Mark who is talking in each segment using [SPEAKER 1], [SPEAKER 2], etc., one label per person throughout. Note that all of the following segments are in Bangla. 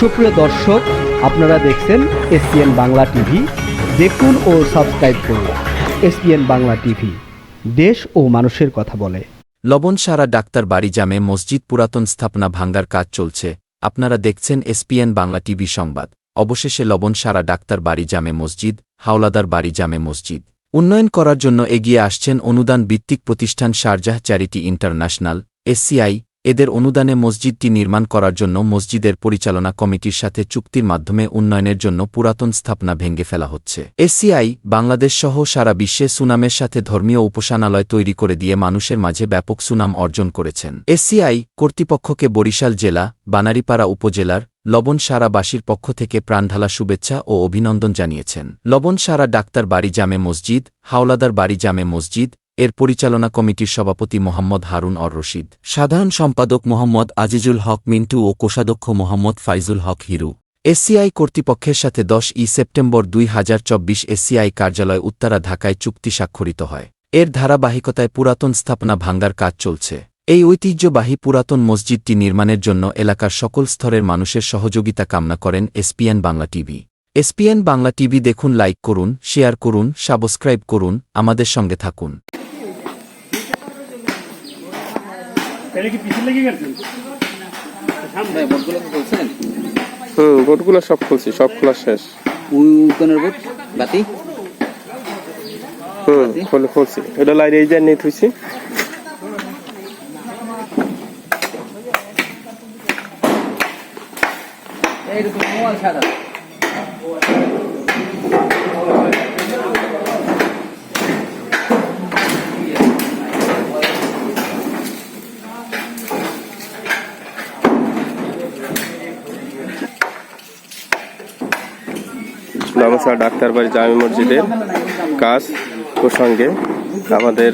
[SPEAKER 1] সুপ্রিয় দর্শক, আপনারা দেখছেন এসপিএন বাংলা টিভি। দেখুন ও সাবস্ক্রাইব করুন এসপিএন বাংলা টিভি। দেশ ও মানুষের কথা বলে।
[SPEAKER 2] লবণ সারা ডাক্তার বাড়ি জামে মসজিদ পুরাতন স্থাপনা ভাঙ্গার কাজ চলছে। আপনারা দেখছেন এসপিএন বাংলা টিভি সংবাদ। অবশেষে লবণ সারা ডাক্তার বাড়ি জামে মসজিদ, হাওলাদার বাড়ি জামে মসজিদ। উন্নয়ন করার জন্য এগিয়ে আসছেন অনুদান ভিত্তিক প্রতিষ্ঠান শারজাহ চ্যারিটি ইন্টারন্যাশনাল, এসসিআই এদের অনুদানে মসজিদটি নির্মাণ করার জন্য মসজিদের পরিচালনা কমিটির সাথে চুক্তির মাধ্যমে উন্নয়নের জন্য পুরাতন স্থাপনা ভেঙে ফেলা হচ্ছে। এসিআই বাংলাদেশ সহ সারা বিশ্বে সুনামের সাথে ধর্মীয় উপাসনালয় তৈরি করে দিয়ে মানুষের মাঝে ব্যাপক সুনাম অর্জন করেছেন। এসিআই, কর্তৃপক্ষকে বরিশাল জেলা, বানারীপাড়া উপজেলার লবণ সারাবাসীর পক্ষ থেকে প্রাণঢালা শুভেচ্ছা ও অভিনন্দন জানিয়েছেন। লবণ সারা ডাক্তার বাড়ি জামে মসজিদ, হাওলাদার বাড়ি জামে মসজিদ এর পরিচালনা কমিটির সভাপতি মোহাম্মদ হারুন অর রশিদ। সাধারণ সম্পাদক মোহাম্মদ আজিজুল হক মিন্টু ও কোষাধ্যক্ষ মোহাম্মদ ফাইজুল হক হিরু। এসসিআই কর্তৃপক্ষের সাথে দশ ই সেপ্টেম্বর দুই হাজার চব্বিশ এসসিআই কার্যালয় উত্তরা ঢাকায় চুক্তি স্বাক্ষরিত হয়। এর ধারাবাহিকতায় পুরাতন স্থাপনা ভাঙ্গার কাজ চলছে। এই ঐতিহ্যবাহী পুরাতন মসজিদটি নির্মাণের জন্য এলাকার সকল স্তরের মানুষের সহযোগিতা কামনা করেন SPN Bangla TV. SPN Bangla TV দেখুন, লাইক করুন, শেয়ার করুন, সাবস্ক্রাইব করুন, আমাদের সঙ্গে থাকুন।
[SPEAKER 3] এটা কি পিছনে লেগে গেছে?
[SPEAKER 4] ভাই বোটগুলো কি বলছেন
[SPEAKER 5] হুম বোটগুলো সব খুলছি সব খোলা শেষ।
[SPEAKER 4] উইকনের বাতি?
[SPEAKER 5] হুম খুলে খুলছি। এটা লাইট এই নিয়ে থুইছি
[SPEAKER 4] এইরকম মোবাইল সাদা
[SPEAKER 5] নমস্কার ডাক্তার বাড়ি জামি মসজিদের কাজ প্রসঙ্গে আমাদের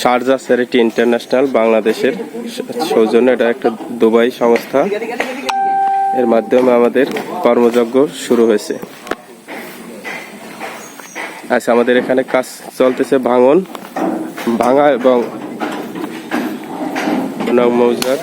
[SPEAKER 5] শারজা চ্যারিটি ইন্টারন্যাশনাল বাংলাদেশের সৌজন্য, এটা একটা দুবাই সংস্থা। এর মাধ্যমে আমাদের কর্মযজ্ঞ শুরু হয়েছে। আচ্ছা আমাদের এখানে কাজ চলতেছে ভাঙন, ভাঙা এবং মৌজার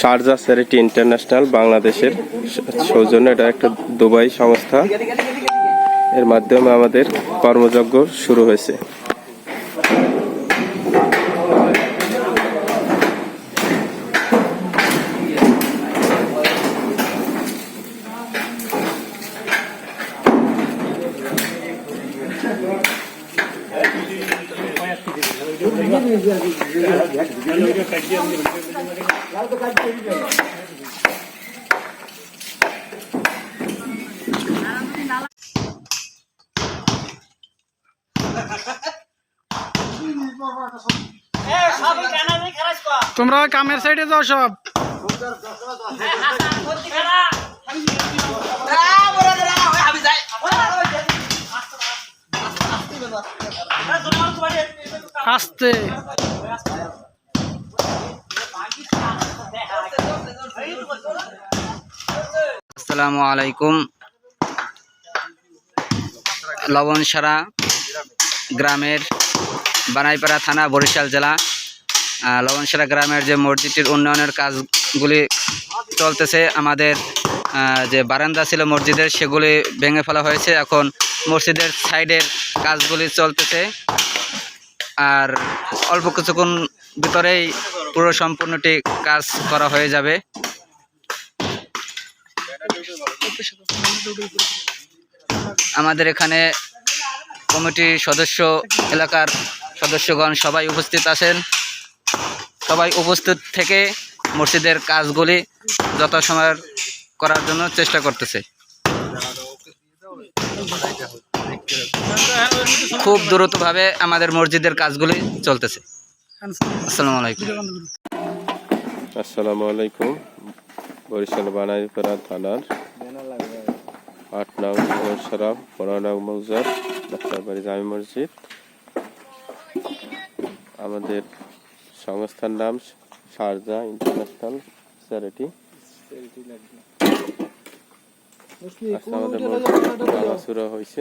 [SPEAKER 5] শারজা চ্যারিটি ইন্টারন্যাশনাল বাংলাদেশের সৌজন্য, এটা একটা দুবাই সংস্থা। এর মাধ্যমে আমাদের কর্মযজ্ঞ শুরু হয়েছে।
[SPEAKER 3] তোমরা কামের সাইডে যাও সব আসতে।
[SPEAKER 4] আসসালামু আলাইকুম। লবণসারা গ্রামের বানাইপাড়া থানা, বরিশাল জেলা। লবণসারা গ্রামের যে মসজিদটির উন্নয়নের কাজগুলি চলতেছে, আমাদের যে বারান্দা ছিল মসজিদের, সেগুলি ভেঙে ফেলা হয়েছে। এখন মসজিদের সাইডের কাজগুলি চলতেছে। আর অল্প কিছুক্ষণ ভিতরেই পুরো সম্পূর্ণটি কাজ করা হয়ে যাবে। আমাদের এখানে কমিটির সদস্য, এলাকার সদস্যগণ সবাই উপস্থিত আছেন। সবাই উপস্থিত থেকে মসজিদের কাজগুলি যথাসময় করার জন্য চেষ্টা করতেছে। খুব দ্রুতভাবে আমাদের মসজিদের কাজগুলি চলতেছে। আসসালামু আলাইকুম।
[SPEAKER 5] আসসালামু আলাইকুম। বরিশাল বানাইপাড়া থানার আট নং সরাব পনেরো মৌজার ডাক্তারবাড়ি জামি মসজিদ। আমাদের সংস্থার নাম শারজা ইন্টারন্যাশনাল চ্যারিটি আজকে আমাদের মসজিদ হয়েছে